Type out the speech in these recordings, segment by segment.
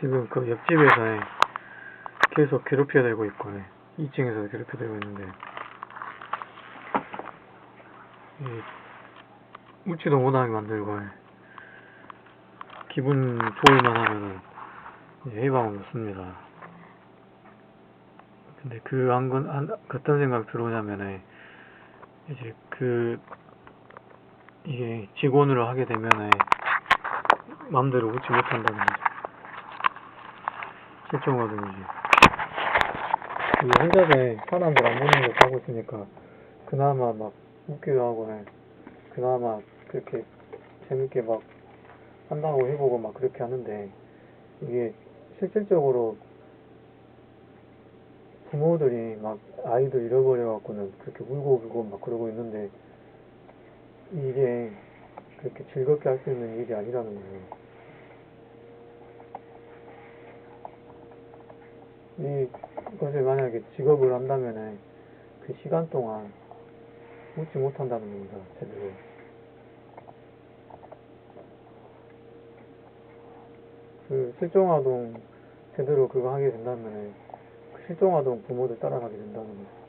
지금 그 옆집에서 계속 괴롭혀대고 있고, 2층에서 괴롭혀대고 있는데, 이, 웃지도 못하게 만들고, 기분 좋을만 하면은, 해방을 놓습니다. 근데 그, 안, 건, 안, 어떤 생각 들어오냐면은, 이제 그, 이게 직원으로 하게 되면은, 마음대로 웃지 못한다는 거죠. 실종하든지. 이게 혼자서 사람들 안 보는 거 하고 있으니까, 그나마 막 웃기도 하고, 해. 그나마 그렇게 재밌게 막 한다고 해보고 막 그렇게 하는데, 이게 실질적으로 부모들이 막 아이들 잃어버려갖고는 그렇게 울고 울고 막 그러고 있는데, 이게 그렇게 즐겁게 할 수 있는 일이 아니라는 거예요. 이것을 만약에 직업을 한다면은 그 시간 동안 웃지 못한다는 겁니다, 제대로. 그 실종아동 제대로 그거 하게 된다면은 그 실종아동 부모들 따라가게 된다는 거죠.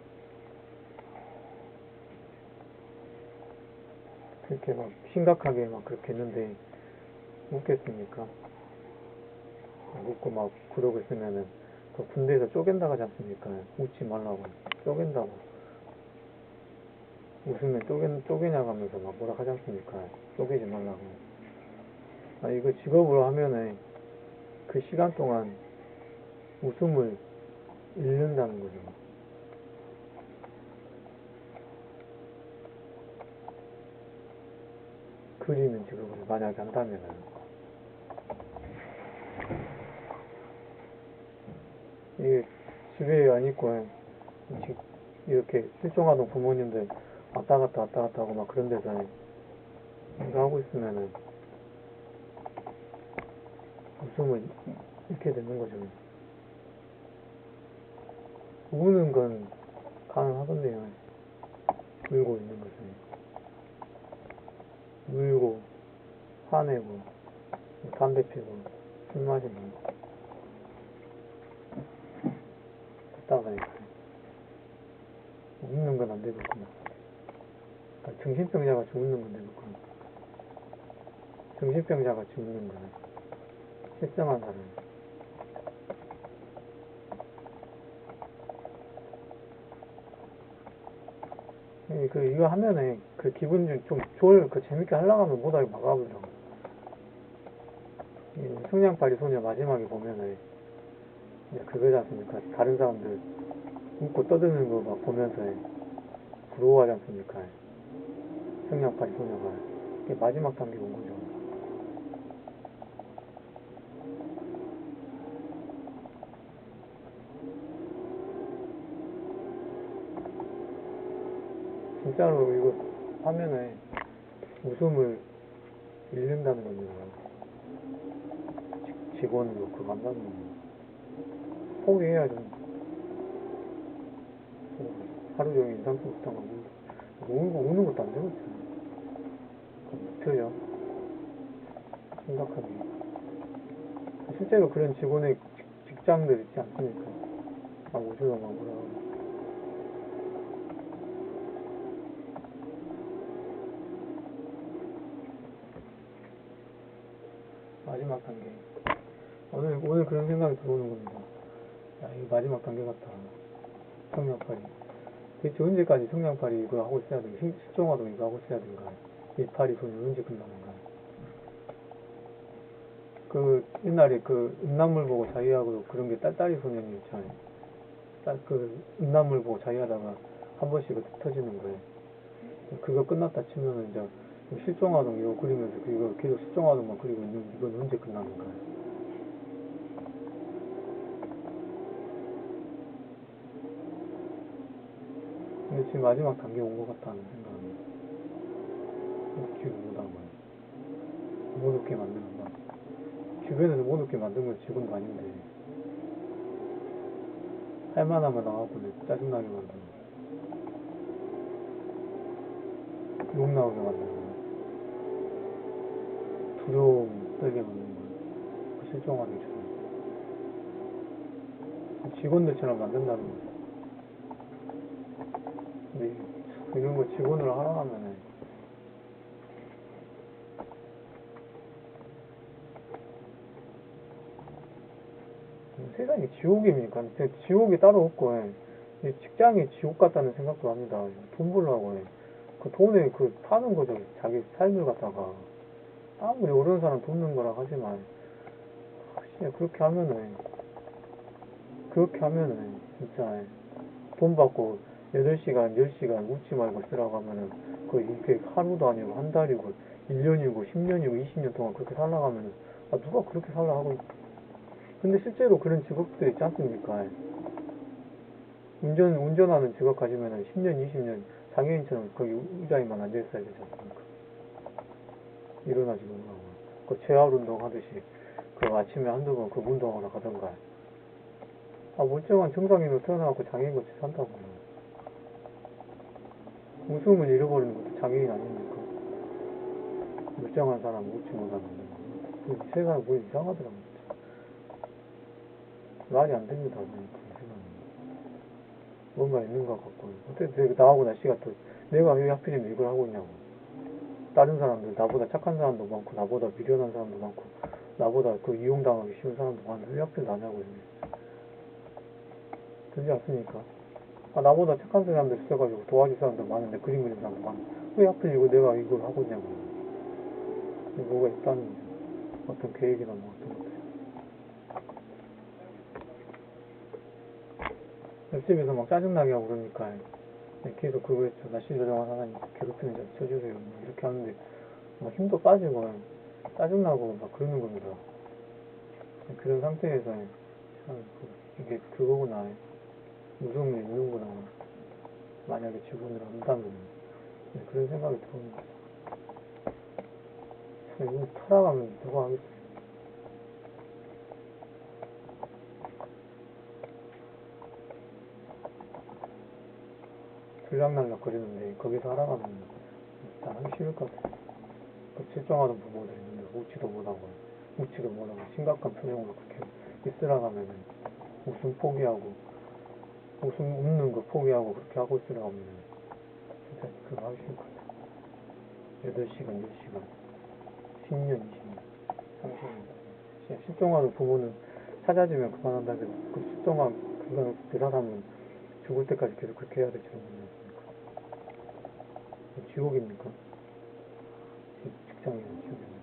그렇게 막 심각하게 막 그렇게 했는데 웃겠습니까? 막 웃고 막 그러고 있으면은 그 군대에서 쪼갠다고 하지 않습니까? 웃지 말라고 쪼갠다고 웃으면 쪼개, 쪼개냐고 하면서 막 뭐라 하지 않습니까? 쪼개지 말라고 아 이거 직업으로 하면은 그 시간 동안 웃음을 잃는다는 거죠. 그리는 직업을 만약에 한다면은 이게 집에 안 있고 지- 이렇게 실종하던 부모님들 왔다 갔다 왔다 갔다 하고 막 그런 데서 이거 하고 있으면은 웃음을 잃게 되는 거죠. 우는 건 가능하던데요. 울고 있는 것은. 울고, 화내고, 뭐 담배 피고, 술 마시고. 그다가 웃는 건 안 되겠구나. 그러니까 정신병자 같이 웃는 건 되겠구나. 정신병자 같이 웃는 거는 실성한 사람. 이, 그, 이거 하면은, 그 기분 좀, 좀 좋을, 그 재밌게 하려고 하면 못하게 막아보려고. 이 성냥팔이 소녀 마지막에 보면은, 그거지 않습니까? 다른 사람들 웃고 떠드는 거 막 보면서 부러워하지 않습니까? 성냥팔이 소녀가. 그게 마지막 단계 온 거죠. 진짜로 이거 하면은 웃음을 잃는다는 겁니다. 직- 직원으로 그거 한다는 겁니다. 포기해야죠. 하루 종일 인상 쓰다가 울고 우는 것도 안 있잖아요. 묻혀요. 심각하게. 실제로 그런 직원의 직- 직장들 있지 않습니까? 막 웃으러 막 뭐라. 마지막 단계. 오늘, 오늘 그런 생각이 들어오는 겁니다. 야, 이거 마지막 단계 같다. 성냥팔이. 대체 언제까지 성냥팔이 이거 하고 있어야 되는가? 실- 실종아동 이거 하고 있어야 되는가? 일팔이 소년 언제 끝나는가? 그, 옛날에 그, 음란물 보고 자위하고 그런 게 딸딸이 소년이 있잖아요. 딸, 그, 음란물 보고 자위하다가 한 번씩 터지는 거예요. 그거 끝났다 치면은 이제 실종아동 이거 그리면서 이거 계속 실종아동만 그리고 있는 이건 언제 끝나는가? 근데 지금 마지막 단계 온 것 같다는 생각은 웃기고 못하고 못 웃게 만드는 거. 주변에서 못 웃게 만든 건 직원도 아닌데 할만하면 나와고 짜증나게 만드는 욕 나오게 만드는 거. 두려움 떨게 만드는 거. 실종하기 좋은 직원들처럼 만든다는 거죠. 근데 이런 거 직원으로 하라 하면은 세상이 지옥입니까? 근데 지옥이 따로 없고 예. 이 직장이 지옥 같다는 생각도 합니다. 돈 벌려고 해. 그 돈에 그 파는 거죠. 자기 삶을 갖다가 아무리 어려운 사람 돕는 거라 하지만 진짜 그렇게 하면은 그렇게 하면은 진짜 돈 받고 8시간, 10시간 웃지 말고 쓰라고 하면은 그 이게 하루도 아니고 한 달이고 1년이고 10년이고 20년 동안 그렇게 살라고 하면은 아 누가 그렇게 살라 하고 근데 실제로 그런 직업들 있지 않습니까? 운전, 운전하는 직업 가지면은 10년, 20년 장애인처럼 거기 의자에만 앉아 있어야 되지 않습니까? 일어나지도 못하고. 그 재활 운동 하듯이 그 아침에 한두 번 그 운동하러 가던가. 아, 멀쩡한 정상인으로 태어나갖고 장애인 같이 산다고. 웃음을 잃어버리는 것도 장애인 아닙니까? 멀쩡한 사람 웃지 못하는 거. 그 세상이 뭐 이상하더라고요. 말이 안 됩니다. 뭔가 있는 것 같고. 어떻게 나하고 날씨가 또, 내가 왜 하필이면 이걸 하고 있냐고. 다른 사람들, 나보다 착한 사람도 많고, 나보다 미련한 사람도 많고, 나보다 그 이용당하기 쉬운 사람도 많은데, 왜 하필 나냐고. 그렇지 않습니까? 아, 나보다 착한 사람들 있어가지고 도와줄 사람도 많은데, 그림 그리는 사람도 많은데, 왜 하필 이거 내가 이걸 하고 있냐고. 뭐가 있다는. 어떤 계획이나 뭐 어떤 것들. 옆집에서 막 짜증나게 하고 그러니까 계속 그거 했죠. 날씨 조정한 하나님 괴롭히는 자 쳐주세요. 뭐 이렇게 하는데 막 힘도 빠지고 짜증나고 막 그러는 겁니다. 그런 상태에서 참 그, 이게 그거구나. 무서움이 있는구나. 만약에 직원을 한다면 네, 그런 생각이 들어옵니다. 참 이거 타락하면 누가 하겠어요. 들락날락 거리는데 거기서 하락하면 진짜 하기 싫을 것 같아요. 그 실종하는 부모들 있는데 웃지도 못하고 웃지도 못하고 심각한 표정으로 그렇게 있으라고 하면은 웃음 포기하고 웃음 웃는 거 포기하고 그렇게 하고 있으라고 하면은 진짜 그거 하기 같아요. 8시간, 10시간, 10년, 20년, 30년. 진짜 실종하는 부모는 찾아주면 그만한다 해도 그 실종한 그, 그 사람은 죽을 때까지 계속 그렇게 해야 될지 모르겠습니까? 지옥입니까? 직- 직장이나 지옥입니까?